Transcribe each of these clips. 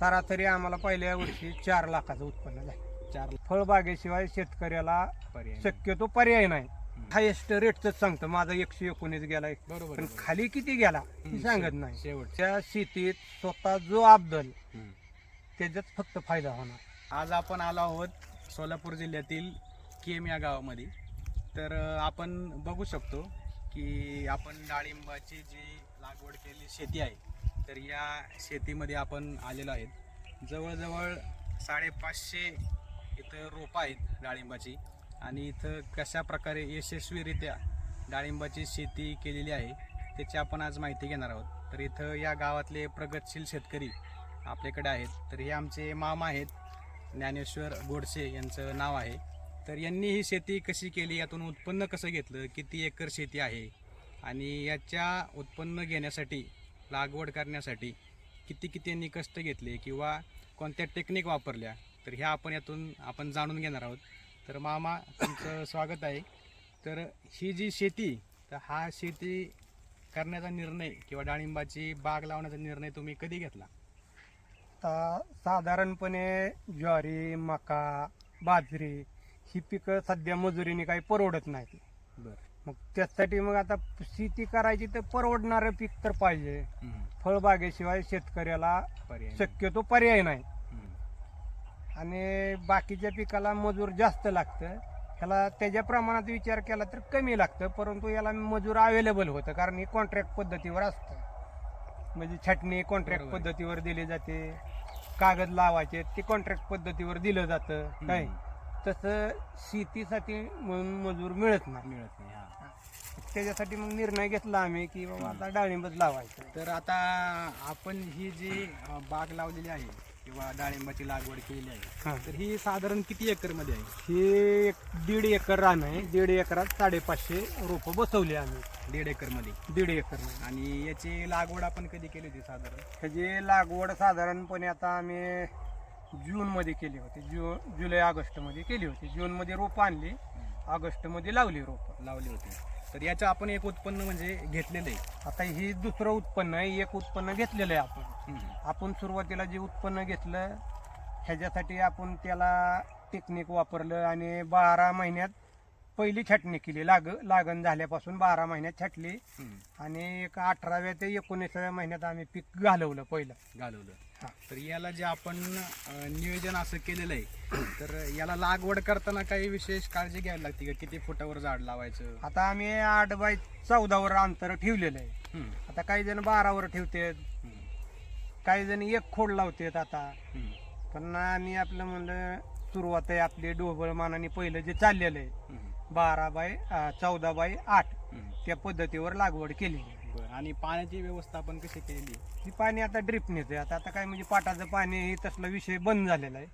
सरासरी आम्हाला पहिल्या वर्षी चार लाखाचं उत्पन्न झालं. चार फळबागेशिवाय शेतकऱ्याला पर्याय शक्यतो पर्याय नाही. हायेस्ट रेटच सांगतो माझा एकशे एकोणीस गेलाय. बरोबर पण बरोबर. खाली किती गेला हम्म, ती सांगत नाही. शेवट. त्या शेतीत स्वतः जो अब्दल हम्म. त्याच्यात फक्त फायदा होणार. आज आपण आलो आहोत सोलापूर जिल्ह्यातील केम या गावामध्ये. तर अं, आपण बघू शकतो की आपण डाळिंबाची जी लागवड केलेली शेती आहे तर या शेतीमध्ये आपण आलेलो आहेत. जवळजवळ साडेपाचशे इथं रोपं आहेत डाळिंबाची. आणि इथं कशा प्रकारे यशस्वीरित्या डाळिंबाची शेती केलेली आहे त्याची आपण आज माहिती घेणार आहोत. तर इथं या गावातले प्रगतशील शेतकरी आपल्याकडे आहेत. तर हे आमचे मामा आहेत. ज्ञानेश्वर गोडसे यांचं नाव आहे. तर यांनी ही शेती कशी केली यातून उत्पन्न कसं घेतलं किती एकर शेती आहे आणि याच्या उत्पन्न घेण्यासाठी लागवड करण्यासाठी किती किती यांनी कष्ट घेतले किंवा कोणत्या टेक्निक वापरल्या तर ह्या आपण यातून आपण जाणून घेणार आहोत. तर मामा तुमचं स्वागत आहे. तर ही जी शेती तर हा शेती करण्याचा निर्णय किंवा डाळिंबाची बाग लावण्याचा निर्णय तुम्ही कधी घेतला? आता साधारणपणे ज्वारी मका बाजरी ही पिकं सध्या मजुरीने काही परवडत नाही बरं. मग त्यासाठी मग आता शेती करायची तर परवडणारं पीक तर पाहिजे फळबागेशिवाय शेतकऱ्याला. शक्यतो पर्याय नाही. आणि बाकीच्या पिकाला मजूर जास्त लागतं ह्याला त्याच्या प्रमाणात विचार केला तर कमी लागतं परंतु याला मजूर अवेलेबल होतं कारण ही कॉन्ट्रॅक्ट पद्धतीवर असतं म्हणजे छटणी कॉन्ट्रॅक्ट. पद्धतीवर दिली जाते कागद लावायचे ते कॉन्ट्रॅक्ट पद्धतीवर दिलं जातं काय. तसं शेतीसाठी म्हणून मजूर मिळत नाही. मिळत नाही हा. त्याच्यासाठी मग निर्णय घेतला आम्ही की बाबा आता डाळिंबच लावायचं. तर आता आपण ही जी अ, बाग लावलेली आहे किंवा डाळिंबाची लागवड केलेली आहे हा. तर ही साधारण किती एकरमध्ये आहे? हे एक दीड एकर रान आहे. दीड एकरात साडेपाचशे रोपं बसवली आम्ही. दीड एकरमध्ये दीड एकर आणि याची लागवड आपण कधी केली होती साधारण? त्याची लागवड साधारणपणे आता आम्ही जूनमध्ये केली होती. जु जुलै ऑगस्टमध्ये केली होती. जूनमध्ये रोपं आणली. ऑगस्टमध्ये लावली रोपं. लावली होती. तर याचं आपण एक उत्पन्न म्हणजे घेतलेलं आहे. आता ही दुसरं उत्पन्न आहे. एक उत्पन्न घेतलेलं आहे आपण. आपण सुरुवातीला जे उत्पन्न घेतलं ह्याच्यासाठी आपण त्याला टेक्निक वापरलं आणि बारा महिन्यात पहिली छाटणी केली लाग लागण झाल्यापासून बारा महिन्यात छाटली. आणि एक अठराव्या ते एकोणीसाव्या महिन्यात आम्ही पीक घालवलं पहिलं घालवलं. तर याला जे आपण अ, नियोजन असं केलेलं आहे तर याला लागवड करताना काही विशेष काळजी घ्यायला लागते का किती फुटावर झाड लावायचं आता आम्ही आठ बाय चौदावर अंतर ठेवलेलं आहे हम्म. आता काही जण बारावर ठेवतात हम्म. काही जण एक खोड लावतात आता हम्म. पण आम्ही आपलं म्हणलं सुरुवात आहे आपली ढोबळ मानाने पहिलं जे चाललेलं आहे हम्म. बारा बाय चौदा बाय आठ. त्या पद्धतीवर लागवड केलेली आहे बरं आणि पाण्याची व्यवस्था आपण कशी केली ही पाणी आता ड्रिप नेते आता आता काय म्हणजे पाटाचं पाणी हे तसला विषय बंद झालेला आहे.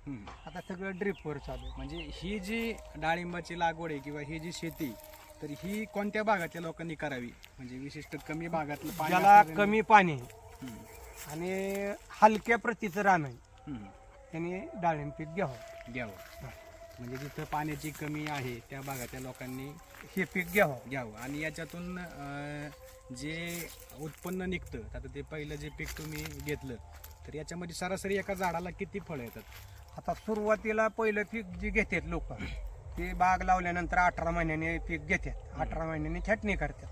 आता सगळं ड्रिपवर चालू आहे. म्हणजे ही जी डाळिंबाची लागवड आहे किंवा ही जी शेती तर ही कोणत्या भागातल्या लोकांनी करावी म्हणजे विशिष्ट कमी भागातलं असणाऱ्यांनी- कमी पाणी. आणि हलक्या प्रतीचं रान आहे. त्यांनी डाळिंब पीक घ्यावं घ्यावं म्हणजे जिथं पाण्याची कमी आहे त्या भागातल्या लोकांनी हे पीक घ्यावं. घ्यावं. आणि याच्यातून अं, जे उत्पन्न निघतं आता ते पहिलं जे पीक तुम्ही घेतलं तर याच्यामध्ये सरासरी एका झाडाला किती फळं येतात? आता सुरुवातीला पहिलं पीक जे घेतात लोक ते बाग लावल्यानंतर अठरा महिन्याने पीक घेतात. अठरा महिन्याने छाटणी करतात.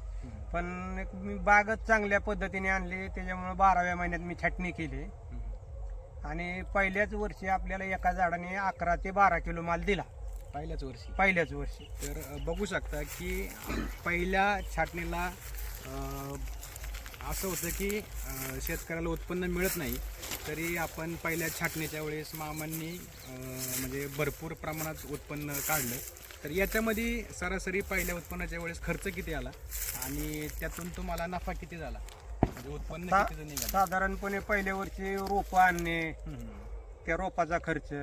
पण मी बागच चांगल्या पद्धतीने आणली त्याच्यामुळे बाराव्या महिन्यात मी छाटणी केली. आणि पहिल्याच वर्षी आपल्याला एका झाडाने अकरा ते बारा किलो माल दिला. पहिल्याच वर्षी. पहिल्याच वर्षी. तर अ, बघू शकता की पहिल्या छाटणीला अ, असं होतं की अ, शेतकऱ्याला उत्पन्न मिळत नाही. तरी आपण पहिल्या छाटणीच्या वेळेस मामांनी अ, म्हणजे भरपूर प्रमाणात उत्पन्न काढलं. तर याच्यामध्ये सरासरी पहिल्या उत्पन्नाच्या वेळेस खर्च किती आला? आणि त्यातून तुम्हाला नफा किती झाला? सा- साधारणपणे पहिल्या वर्षी रोपं आणणे त्या रोपाचा खर्च.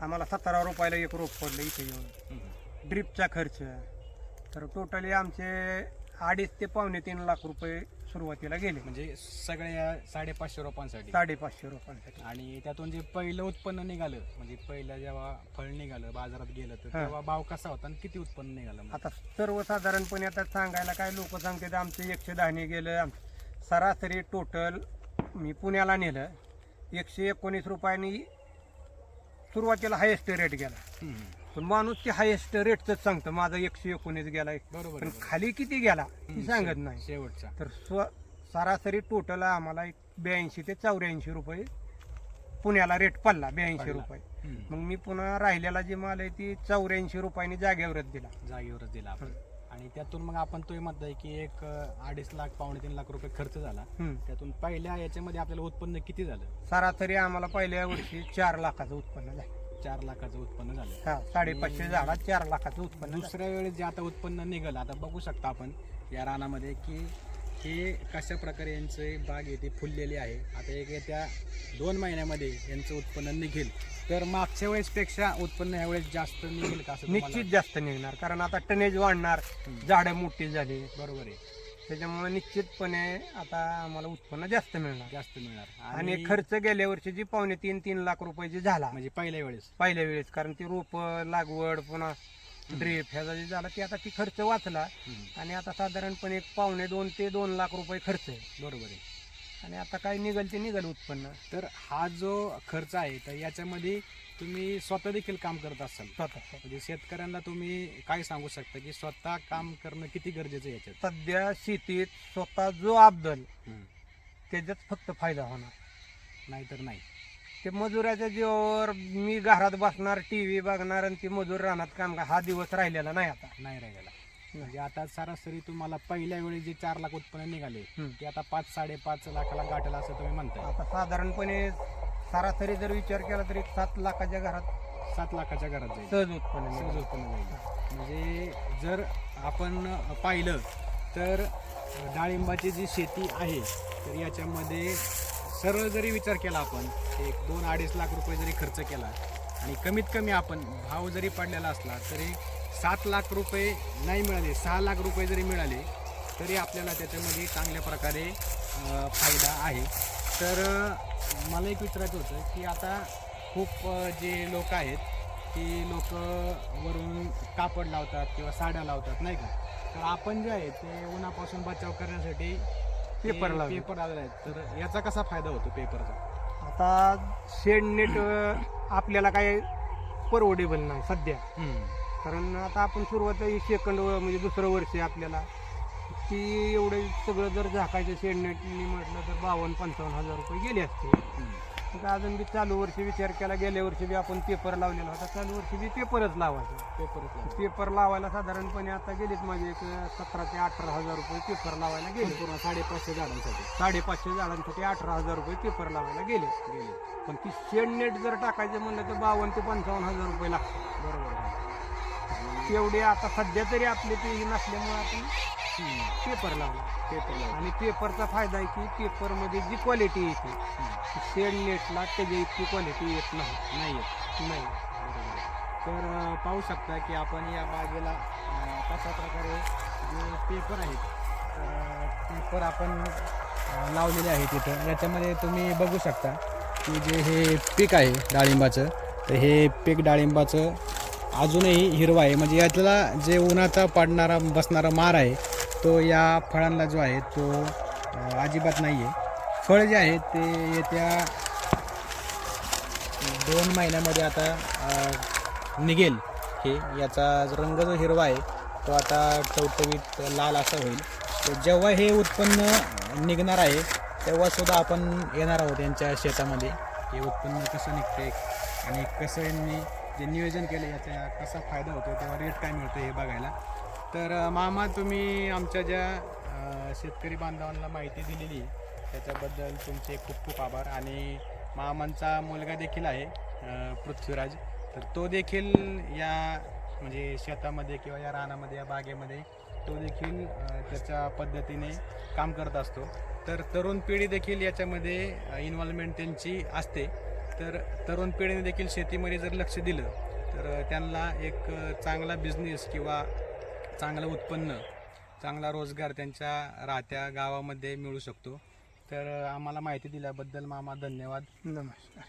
आम्हाला सतरा रुपयाला एक रोप पडलं इथे येऊन. ड्रिपचा खर्च. तर टोटली आमचे अडीच ते पावणे तीन लाख रुपये सुरुवातीला गेले म्हणजे सगळ्या साडेपाचशे रोपांसाठी साडेपाचशे रुपयांसाठी आणि त्यातून जे पहिलं उत्पन्न निघालं म्हणजे पहिलं जेव्हा फळ निघालं बाजारात गेलं तर. तेव्हा भाव कसा होता आणि किती उत्पन्न निघालं मग? आता सर्वसाधारणपणे आता सांगायला काय लोक सांगतात आमचं एकशे दहाने गेलं आम- सरासरी टोटल मी पुण्याला नेलं एकशे एकोणीस रुपयांनी सुरुवातीला हायेस्ट रेट गेला हम्म. पण माणूस ते हायेस्ट रेटच सांगतो. माझा एकशे एकोणीस गेलाय बरोबर पण. खाली किती गेला सांगत नाही. शेवटचा. तर स्व सरासरी टोटल आम्हाला एक ब्याऐंशी ते चौऱ्याऐंशी रुपये पुण्याला रेट पडला ब्याऐंशी पडला. रुपये. हम्म. मग मी पुन्हा राहिलेला जे माल आहे ती चौऱ्याऐंशी रुपयांनी जागेवरच दिला. जागेवरच दिला आपण. आणि त्यातून मग आपण तो म्हणताय की एक अं, अडीच लाख पावणे तीन लाख रुपये खर्च झाला. हम्म. त्यातून पहिल्या याच्यामध्ये आपल्याला उत्पन्न किती झालं? सरासरी आम्हाला पहिल्या वर्षी चार लाखाचं उत्पन्न झालं. चार लाखाचं उत्पन्न झालं. हा साडेपाचशे झाडात चार लाखाचं उत्पन्न झालं. दुसऱ्या वेळेस जे आता उत्पन्न निघालं आता बघू शकता आपण या रानामध्ये की हे कशा प्रकारे यांचे बाग येते फुललेली आहे. आता एक येत्या दोन महिन्यामध्ये यांचं उत्पन्न निघेल. तर मागच्या वेळेसपेक्षा उत्पन्न यावेळेस जास्त निघेल का असं तुम्हाला निश्चित जास्त निघणार कारण आता टनेज वाढणार. झाडं मोठी झाली. बरोबर आहे. त्याच्यामुळे निश्चितपणे आता आम्हाला उत्पन्न जास्त मिळणार. जास्त मिळणार. आणि खर्च गेल्या वर्षी जी पावणे तीन तीन लाख रुपयाची झाला म्हणजे पहिल्या वेळेस. पहिल्या वेळेस कारण ती रोप लागवड पुन्हा ड्रीप ह्याचा जे झाला ती आता ती खर्च वाचला. आणि आता साधारणपणे एक पावणे दोन ते दोन लाख रुपये खर्च आहे. बरोबर आहे. आणि आता काय निघल ते निघल उत्पन्न. तर हा जो खर्च आहे तर याच्यामध्ये तुम्ही स्वतः देखील काम करत असाल. स्वतः. म्हणजे शेतकऱ्यांना तुम्ही काय सांगू शकता की स्वतः काम करणं किती गरजेचं आहे याच्यात? सध्या शेतीत स्वतः जो अब्दल त्याच्यात फक्त फायदा होणार. नाहीतर नाही. ते मजुराच्या जीवावर मी घरात बसणार टीव्ही बघणार आणि ती मजूर रानात काम का हा दिवस राहिलेला नाही आता. नाही राहिलेला. म्हणजे आता सरासरी तुम्हाला पहिल्या वेळी जे चार लाख उत्पन्न निघाले हम्म. ते आता पाच साडेपाच लाखाला गाठलं असं तुम्ही म्हणताय. आता साधारणपणे सरासरी जर विचार केला तर एक सात लाखाच्या घरात सात लाखाच्या घरात जाईल. सहज उत्पन्न सहज मिळेल. उत्पन्न जाईल म्हणजे जर आपण पाहिलं तर डाळिंबाची जी शेती आहे तर याच्यामध्ये सरळ जरी विचार केला आपण एक दोन अडीच लाख रुपये जरी खर्च केला आणि कमीत कमी आपण भाव जरी पडलेला असला तरी सात लाख रुपये नाही मिळाले सहा लाख रुपये जरी मिळाले तरी आपल्याला त्याच्यामध्ये चांगल्या प्रकारे अ, फायदा आहे. तर मला एक विचारायचं होतं की आता खूप जे लोक आहेत ती लोक वरून कापड लावतात किंवा साड्या लावतात नाही का? तर आपण जे आहे ते उन्हापासून बचाव करण्यासाठी पेपर लावले. पेपर लावले आहेत. तर याचा कसा फायदा होतो पेपरचा? आता शेड नेट आपल्याला काय परवडेबल नाही सध्या. कारण आता आपण सुरुवात सेकंड म्हणजे दुसरं वर्ष आहे आपल्याला. ती एवढे सगळं जर झाकायचं शेड नेटनी म्हटलं तर बावन्न पंचावन्न हजार रुपये गेले असते. मग अजून बी चालू वर्षी विचार केला गेल्या वर्षी बी आपण पेपर लावलेला होता चालू वर्षी बी पेपरच लावायचे. पेपरच लावले. पेपर लावायला साधारणपणे आता गेलेत माझे एक सतरा ते अठरा हजार रुपये पेपर लावायला गेले. संपूर्ण साडेपाचशे झाडांसाठी. साडेपाचशे झाडांसाठी अठरा हजार रुपये पेपर लावायला गेले. गेले. पण ती शेड नेट जर टाकायचं म्हणलं तर बावन्न ते पंचावन्न हजार रुपये लागतात. बरोबर. तेवढे आता सध्या तरी आपले ते नसल्यामुळे आपण. पेपर लावला पेपर लावले. आणि पेपरचा फायदा आहे की पेपरमध्ये जी क्वालिटी येते. शेड नेटला त्याच्या इतकी क्वालिटी येत नाही नाही येत. नाही. तर अ, पाहू शकता की आपण या बागेला अ, कशा प्रकारे जे पेपर आहेत तर पेपर आपण अ, लावलेले आहेत इथं याच्यामध्ये तुम्ही बघू शकता की जे हे पीक आहे डाळिंबाचं तर हे पीक डाळिंबाचं अजूनही हिरवा आहे म्हणजे यातला जे उन्हाचा पडणारा बसणारा मार आहे तो या फळांना जो आहे तो अजिबात नाही आहे फळ जे आहे ते येत्या दोन महिन्यामध्ये आता निघेल. हे याचा रंग जो हिरवा आहे तो आता टवटवीत लाल असा होईल. तर जेव्हा हे उत्पन्न निघणार आहे तेव्हासुद्धा आपण येणार आहोत यांच्या शेतामध्ये. हे उत्पन्न कसं निघते आणि कसं यांनी जे नियोजन केलं याचा कसा फायदा होतो तेव्हा रेट काय मिळतो हे बघायला. तर मामा तुम्ही आमच्या ज्या शेतकरी बांधवांना माहिती दिलेली त्याच्याबद्दल तुमचे खूप खूप आभार. आणि मामांचा मुलगा देखील आहे पृथ्वीराज. तर तो देखील या म्हणजे शेतामध्ये किंवा या रानामध्ये या बागेमध्ये तो देखील त्याच्या पद्धतीने काम करत असतो. तर तरुण पिढी देखील याच्यामध्ये इन्व्हॉल्वमेंट त्यांची असते. तर तरुण पिढीने देखील शेतीमध्ये जर लक्ष दिलं तर त्यांना एक चांगला बिझनेस किंवा चांगलं उत्पन्न चांगला रोजगार त्यांच्या राहत्या गावामध्ये मिळू शकतो. तर आम्हाला माहिती दिल्याबद्दल मामा धन्यवाद. नमस्कार.